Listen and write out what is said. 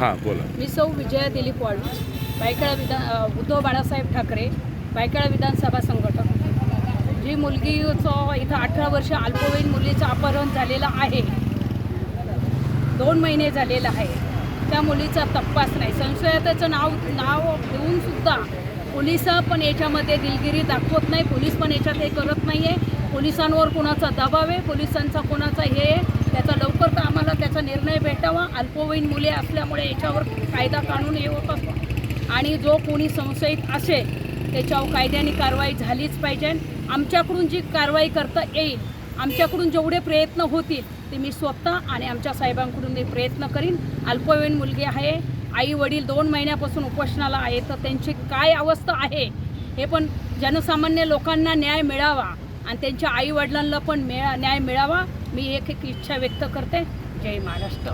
हां बोला. मी सौ विजया दिलीप वाळू बायकळा विधान उद्धव बाळासाहेब ठाकरे बायकळा विधानसभा संघटक. जी मुलगीचं इथं अठरा वर्ष अल्पवयीन मुलीचं अपहरण झालेलं आहे दोन महिने झालेलं आहे त्या मुलीचा तपास नाही. संशयाचं नाव नाव घेऊन सुद्धा पोलीस पण याच्यामध्ये दिलगिरी दाखवत नाही. पोलीस पण याच्यात हे करत नाही आहे पोलिसांवर कोणाचा दबाव आहे? पोलिसांचा कोणाचा हे आहे? त्याचा लवकर निर्णय अल्पवयीन मुले असल्यामुळे याच्यावर कायदा काढून येवत असतो आणि जो कोणी संशयित असेल त्याच्यावर कायद्याने कारवाई झालीच पाहिजे. आमच्याकडून जी कारवाई करता येईल आमच्याकडून जेवढे प्रयत्न होतील ते मी स्वतः आणि आमच्या साहेबांकडून ते प्रयत्न करीन. अल्पवयीन मुलगी आहे आई वडील दोन महिन्यापासून उपोषणाला आहे तर त्यांची काय अवस्था आहे हे पण जनसामान्य लोकांना न्याय मिळावा आणि त्यांच्या आई वडिलांना पण मिळा न्याय मिळावा. मी एक एक इच्छा व्यक्त करते. जय महाराष्ट्र.